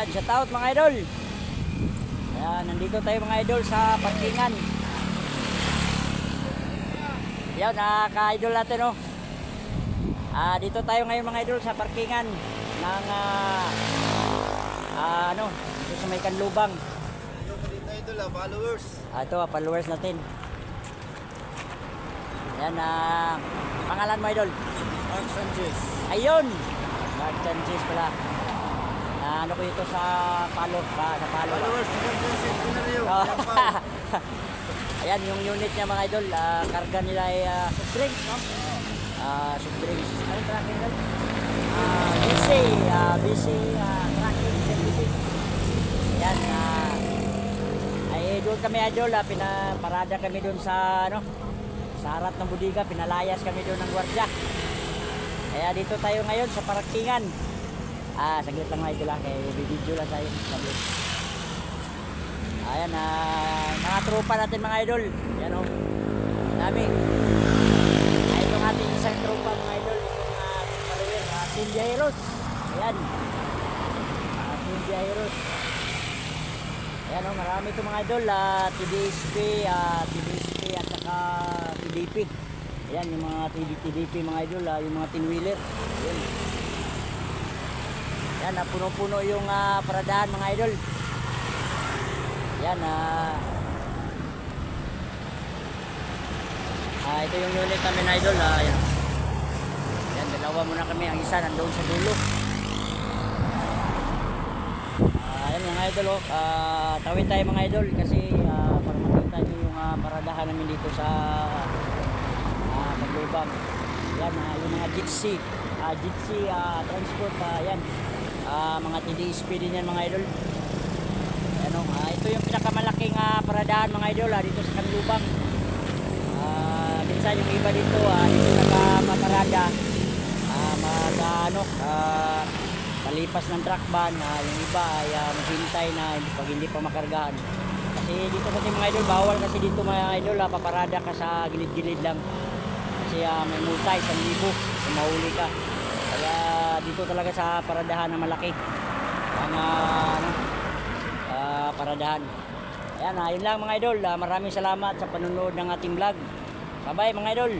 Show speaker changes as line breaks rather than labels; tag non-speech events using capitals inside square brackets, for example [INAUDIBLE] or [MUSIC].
Ayan, shout out mga idol. Ayan, nandito tayo mga idol sa parkingan. Ayan, nakaka-idol natin oh. Ah, dito tayo ngayon mga idol sa parkingan ng ah, ah, ano, dito sa may Kanlubang.
Hello po dito idol ah, followers.
Ah, ito, ah, followers natin. Ayan, ah, pangalan mo idol.
Mark Sanchez.
Ayun! Mark Sanchez pala. Na ano ko ito sa palo, pa, sa palo.
Followers.
Oh. [LAUGHS] Ayan, yung unit niya mga idol, ah, karga nila ay uh, soft drinks, no? Ah, soft drinks. Ano tracking idol? Ah, BC, ah, BC, ah, tracking, BC. Ayan, ah, ay doon kami idol, ah, pinaparada kami doon sa, ano, sa harap ng budiga, pinalayas kami doon ng gwardya. Kaya dito tayo ngayon sa parkingan. Ah, saglit lang mga idol ah, video lang tayo. Saglit. Ayan, ah, mga tropa natin mga idol. Ayan o. Dami. Ay, itong ating isang tropa mga idol. Itong uh, follower, uh, Cynthia Heroes. Ayan. Uh, Cynthia Heroes. Ayan o, marami itong mga idol. Uh, TDSP, uh, TDSP at saka TDP. Ayan, yung mga TD, TDP mga idol, ah, yung mga tinwheeler. Ayan. Ayan, ah, puno-puno yung ah, paradahan mga idol. Yan ah. Ah, ito yung unit namin idol ah. Yan. Yan, dalawa muna kami. Ang isa nandoon sa dulo. Ah, yan mga idol oh. Ah, tawid tayo mga idol kasi ah, para makita niyo yung ah, paradahan namin dito sa ah, Maglubang. Yan, ah, yung mga gypsy. Ah, gypsy ah, transport. Ah, yan. Ah, mga TDSP din yan mga idol. Ano, ah, ito yung pinakamalaking ah, paradahan mga idol ah, dito sa Kanlubang. Ah, minsan yung iba dito ah, dito nakapaparada ah, mag ah, ano, ah, palipas ng truck van, ah, yung iba ay ah, maghintay na pag hindi pa makargahan. Kasi dito kasi mga idol, bawal kasi dito mga idol, ah, paparada ka sa gilid-gilid lang. Kasi ah, may multa, isang libo, kung mahuli ka. Kaya dito talaga sa paradahan na malaki. Ang ah, ano, ah, paradahan. Ayan, ah, yun lang mga idol. Ah, maraming salamat sa panonood ng ating vlog. Bye-bye mga idol.